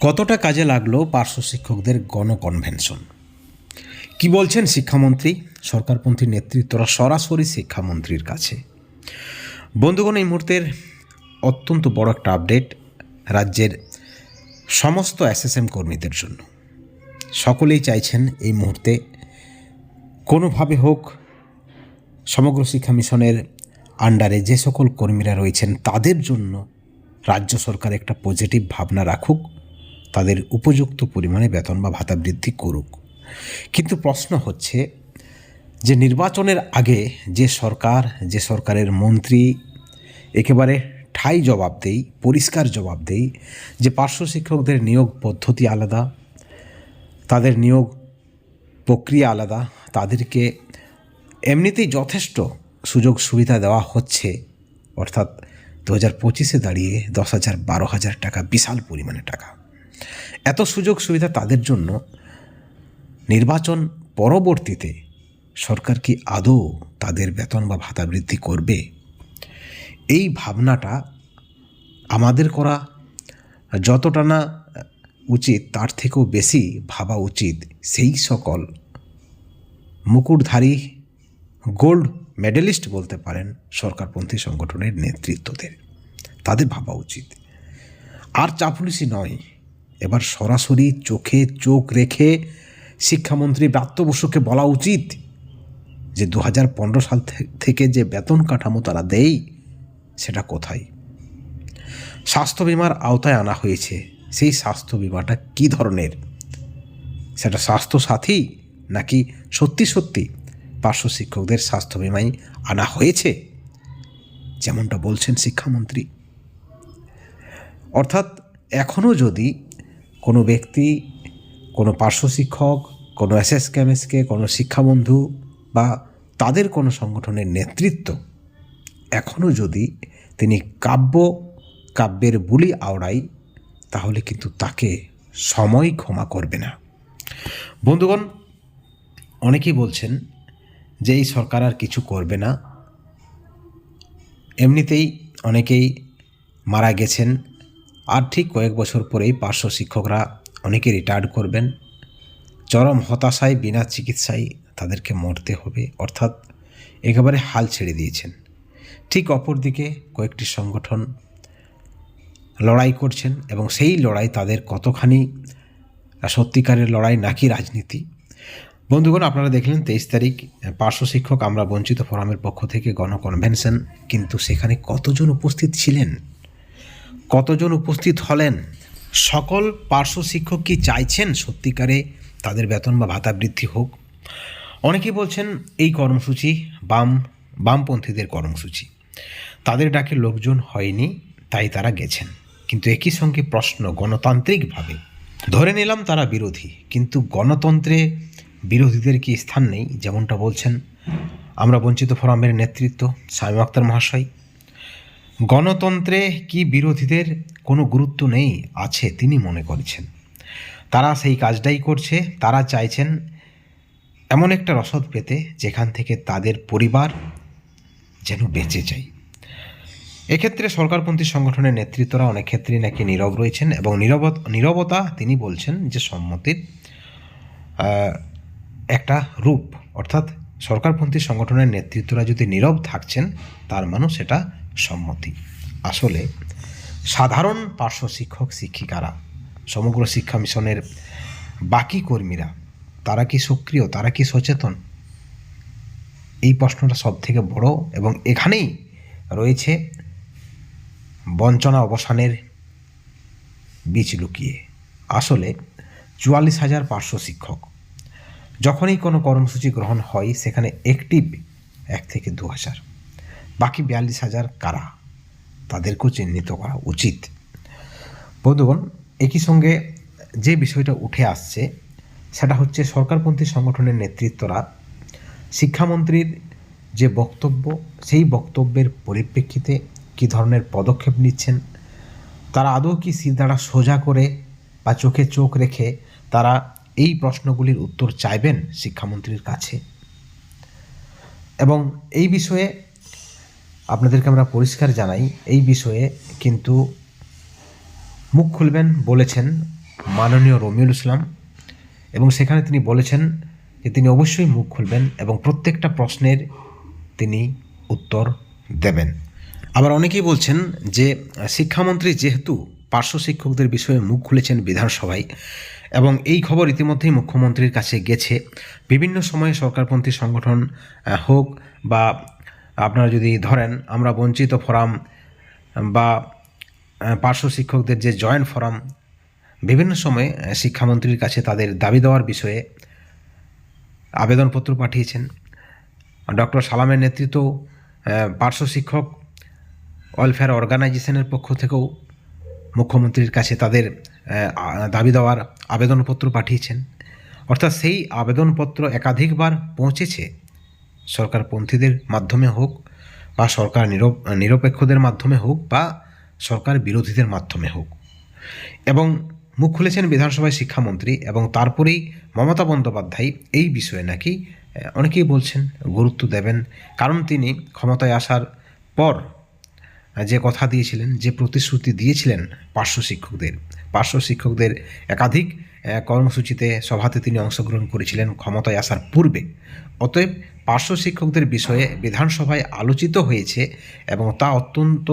কতটা কাজে লাগল পার্শ্ব শিক্ষকদের গণকনভেনশন? কি বলছেন শিক্ষামন্ত্রী? সরকারপন্থী নেতৃত্বরা সরাসরি শিক্ষামন্ত্রীর কাছে। বন্ধুগণ, এই মুহূর্তের অত্যন্ত বড় একটা আপডেট রাজ্যের সমস্ত এসএসএম কর্মীদের জন্য। সকলেই চাইছেন এই মুহূর্তে কোনোভাবে হোক সমগ্র শিক্ষা মিশনের আন্ডারে যে সকল কর্মীরা রয়েছেন, তাদের জন্য রাজ্য সরকার একটা পজিটিভ ভাবনা রাখুক। তাদের উপযুক্ত পরিমাণে বেতন বা ভাতা বৃদ্ধি করুক। কিন্তু প্রশ্ন হচ্ছে যে নির্বাচনের আগে যে সরকার, যে সরকারের মন্ত্রী একেবারে ঠাই জবাব দেই, পরিষ্কার জবাব দেই যে পার্শ্ব শিক্ষকদের নিয়োগ পদ্ধতি আলাদা, তাদের নিয়োগ প্রক্রিয়া আলাদা, তাদেরকে এমনিতেই যথেষ্ট সুযোগ সুবিধা দেওয়া হচ্ছে, অর্থাৎ দু হাজার পঁচিশে দাঁড়িয়ে দশ হাজার বারো হাজার টাকা বিশাল পরিমাণে টাকা। এত সুযোগ সুবিধা তাদের জন্য, নির্বাচন পরবর্তীতে সরকার কি আদৌ তাদের বেতন বা ভাতা বৃদ্ধি করবে? এই ভাবনাটা আমাদের করা যতটা না উচিত, তার থেকেও বেশি ভাবা উচিত সেই সকল মুকুটধারী গোল্ড মেডেলিস্ট বলতে পারেন সরকারপন্থী সংগঠনের নেতৃত্বদের। তাদের ভাবা উচিত। আর চাপুলিশি নয় এবার সরাসরি চোখে চোখ রেখে শিক্ষামন্ত্রী ব্রাত্য বসুকে বলা উচিত যে দু হাজার পনেরো সাল থেকে যে বেতন কাঠামো তারা দেয় সেটা কোথায়? স্বাস্থ্য বিমার আওতায় আনা হয়েছে। সেই স্বাস্থ্য বিমাটা কী ধরনের? সেটা স্বাস্থ্য সাথী নাকি সত্যি সত্যি পার্শ্ব শিক্ষকদের স্বাস্থ্য বিমাই আনা হয়েছে? যেমনটা বলছেন শিক্ষামন্ত্রী। অর্থাৎ এখনও যদি কোনো ব্যক্তি, কোনো পার্শ্ব শিক্ষক, কোনো এস এস কেমএসকে কোনো শিক্ষাবন্ধু বা তাদের কোনো সংগঠনের নেতৃত্ব এখনও যদি তিনি কাব্য, কাব্যের বুলি আওড়াই, তাহলে কিন্তু তাকে সময় ক্ষমা করবে না। বন্ধুগণ, অনেকেই বলছেন যে এই সরকার আর কিছু করবে না। এমনিতেই অনেকেই মারা গেছেন। আর ঠিক কয়েক বছর পরেই পার্শ্ব শিক্ষকরা অনেকে রিটায়ার্ড করবেন। চরম হতাশায় বিনা চিকিৎসায় তাদেরকে মরতে হবে, অর্থাৎ একেবারে হাল ছেড়ে দিয়েছেন। ঠিক অপরদিকে কয়েকটি সংগঠন লড়াই করছেন এবং সেই লড়াই তাদের কতখানি সত্যিকারের লড়াই নাকি রাজনীতি? বন্ধুগণ, আপনারা দেখলেন তেইশ তারিখ পার্শ্ব শিক্ষক আমরা বঞ্চিত ফোরামের পক্ষ থেকে গণকনভেনশন, কিন্তু সেখানে কতজন উপস্থিত ছিলেন? কতজন উপস্থিত হলেন? সকল পার্শ্ব শিক্ষক কি চাইছেন সত্যিকারে তাদের বেতন বা ভাতা বৃদ্ধি হোক? অনেকেই বলছেন এই কর্মসূচি বাম, বামপন্থীদের কর্মসূচি। তাদের ডাকে লোকজন হয়নি, তাই তারা গেছেন। কিন্তু একই সঙ্গে প্রশ্ন গণতান্ত্রিকভাবে। ধরে নিলাম তারা বিরোধী, কিন্তু গণতন্ত্রে বিরোধীদের কি স্থান নেই? যেমনটা বলছেন আমরা বঞ্চিত ফোরামের নেতৃত্ব সাইম আক্তার মহাশয়। গণতন্ত্রে কি বিরোধীদের কোনো গুরুত্ব নেই আছে তিনি মনে করছেন। তারা সেই কাজটাই করছে, তারা চাইছেন এমন একটা রসদ পেতে যেখান থেকে তাদের পরিবার যেন বেঁচে যায়। এক্ষেত্রে সরকারপন্থী সংগঠনের নেতৃত্বরা অনেক ক্ষেত্রেই নাকি নীরব রয়েছেন এবং নীরব, নীরবতা তিনি বলছেন যে সম্মতির একটা রূপ। অর্থাৎ সরকারপন্থী সংগঠনের নেতৃত্বরা যদি নীরব থাকছেন, তার মানুষ সেটা সম্মতি। আসলে সাধারণ পার্শ্ব শিক্ষক, শিক্ষিকারা, সমগ্র শিক্ষা মিশনের বাকি কর্মীরা, তারা কি সক্রিয়, তারা কি সচেতন? এই প্রশ্নটা সব থেকে বড় এবং এখানেই রয়েছে বঞ্চনা অবসানের বীজ লুকিয়ে। আসলে চুয়াল্লিশ হাজার পার্শ্ব শিক্ষক, যখনই কোনো কর্মসূচি গ্রহণ হয়, সেখানে অ্যাক্টিভ এক থেকে দু হাজার। বাকি বিয়াল্লিশ হাজার কারা? তাদেরকেও চিহ্নিত করা উচিত। বন্ধুগণ, একই সঙ্গে যে বিষয়টা উঠে আসছে, সেটা হচ্ছে সরকারপন্থী সংগঠনের নেতৃত্বরা শিক্ষামন্ত্রীর যে বক্তব্য, সেই বক্তব্যের পরিপ্রেক্ষিতে কী ধরনের পদক্ষেপ নিচ্ছেন, তারা আদৌ কি সিদ্ধারা সোজা করে বা চোখে চোখ রেখে তারা এই প্রশ্নগুলির উত্তর চাইবেন শিক্ষামন্ত্রীর কাছে? এবং এই বিষয়ে আপনাদেরকে আমরা পরিষ্কার জানাই, এই বিষয়ে কিন্তু মুখ খুলবেন বলেছেন মাননীয় রমিউল ইসলাম এবং সেখানে তিনি বলেছেন যে তিনি অবশ্যই মুখ খুলবেন এবং প্রত্যেকটা প্রশ্নের তিনি উত্তর দেবেন। আবার অনেকেই বলছেন যে শিক্ষামন্ত্রী যেহেতু পার্শ্ব শিক্ষকদের বিষয়ে মুখ খুলেছেন বিধানসভায় এবং এই খবর ইতিমধ্যেই মুখ্যমন্ত্রীর কাছে গেছে, বিভিন্ন সময়ে সরকারপন্থী সংগঠন হোক বা আপনারা যদি ধরেন আমরা বঞ্চিত ফোরাম বা পার্শ্ব শিক্ষকদের যে জয়েন্ট ফোরাম, বিভিন্ন সময়ে শিক্ষামন্ত্রীর কাছে তাদের দাবি দেওয়ার বিষয়ে আবেদনপত্র পাঠিয়েছেন। ডক্টর সালামের নেতৃত্ব পার্শ্ব শিক্ষক ওয়েলফেয়ার অর্গানাইজেশনের পক্ষ থেকেও মুখ্যমন্ত্রীর কাছে তাদের দাবি দেওয়ার আবেদনপত্র পাঠিয়েছেন। অর্থাৎ সেই আবেদনপত্র একাধিকবার পৌঁছেছে। সরকারপন্থীদের মাধ্যমে হোক বা সরকার নিরপ- নিরপেক্ষদের মাধ্যমে হোক বা সরকার বিরোধীদের মাধ্যমে হোক। এবং মুখ খুলেছেন বিধানসভায় শিক্ষামন্ত্রী এবং তারপরেই মমতা বন্দ্যোপাধ্যায় এই বিষয়ে নাকি অনেকেই বলছেন গুরুত্ব দেবেন। কারণ তিনি ক্ষমতায় আসার পর যে কথা দিয়েছিলেন, যে প্রতিশ্রুতি দিয়েছিলেন পার্শ্ব শিক্ষকদের পার্শ্ব শিক্ষকদের একাধিক কর্মসূচিতে সভাতে তিনি অংশগ্রহণ করেছিলেন ক্ষমতায় আসার পূর্বে। অতএব পার্শ্ব শিক্ষকদের বিষয়ে বিধানসভায় আলোচিত হয়েছে এবং তা অত্যন্ত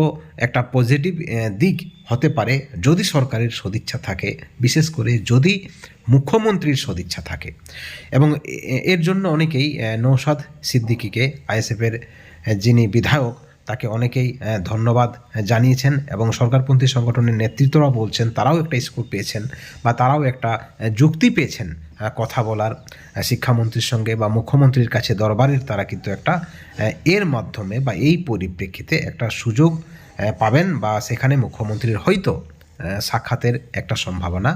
একটা পজিটিভ দিক হতে পারে যদি সরকারের সদিচ্ছা থাকে, বিশেষ করে যদি মুখ্যমন্ত্রীর সদিচ্ছা থাকে। এবং এর জন্য অনেকেই নৌসাদ সিদ্দিকিকে, আইএসএফের যিনি বিধায়ক তাকে অনেকেই ধন্যবাদ জানিয়েছেন এবং সরকারপন্থী সংগঠনের নেতৃত্বরা বলছেন, তারাও একটা স্কোর পেয়েছেন বা তারাও একটা যুক্তি পেয়েছেন কথা বলার শিক্ষামন্ত্রীর সঙ্গে বা মুখ্যমন্ত্রীর কাছে দরবারের তারা কিন্তু একটা এর মাধ্যমে বা এই পরিপ্রেক্ষিতে একটা সুযোগ পাবেন বা সেখানে মুখ্যমন্ত্রীর হয়তো সাক্ষাতের একটা সম্ভাবনা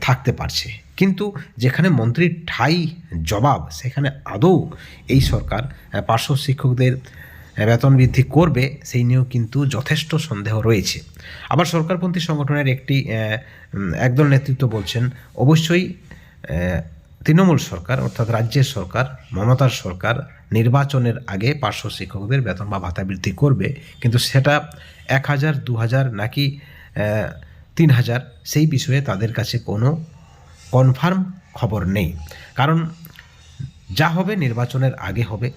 থাকতে পারছে। কিন্তু যেখানে মন্ত্রীর ঠাই জবাব, সেখানে আদৌ এই সরকার পার্শ্ব শিক্ষকদের বেতন বৃদ্ধি করবে, সেই নিয়েও কিন্তু যথেষ্ট সন্দেহ রয়েছে। আবার সরকারপন্থী সংগঠনের একটি একদল নেতৃত্ব বলছেন, অবশ্যই তৃণমূল সরকার, অর্থাৎ রাজ্যের সরকার, মমতার সরকার নির্বাচনের আগে পার্শ্ব শিক্ষকদের বেতন বা ভাতা বৃদ্ধি করবে, কিন্তু সেটা এক হাজার, দু হাজার নাকি তিন হাজার, সেই বিষয়ে তাদের কাছে কোনো কনফার্ম খবর নেই। কারণ, যা হবে নির্বাচনের আগে হবে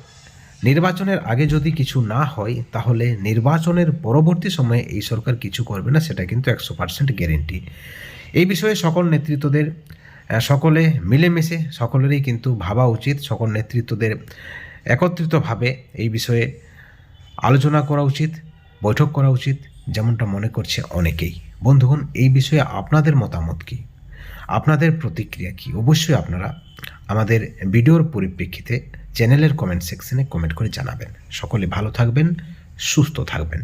নির্বাচনের আগে যদি কিছু না হয়, তাহলে নির্বাচনের পরবর্তী সময়ে এই সরকার কিছু করবে না, সেটা কিন্তু একশো পার্সেন্ট গ্যারেন্টি এই বিষয়ে সকল নেতৃত্বদের সকলে মিলেমিশে, সকলেরই কিন্তু ভাবা উচিত, সকল নেতৃত্বদের একত্রিতভাবে এই বিষয়ে আলোচনা করা উচিত, বৈঠক করা উচিত, যেমনটা মনে করছে অনেকেই। বন্ধুগণ, এই বিষয়ে আপনাদের মতামত কী? আপনাদের প্রতিক্রিয়া কী? অবশ্যই আপনারা আমাদের ভিডিওর পরিপ্রেক্ষিতে চ্যানেলের কমেন্ট সেকশনে কমেন্ট করে জানাবেন। সকলে ভালো থাকবেন, সুস্থ থাকবেন।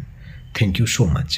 Thank you so much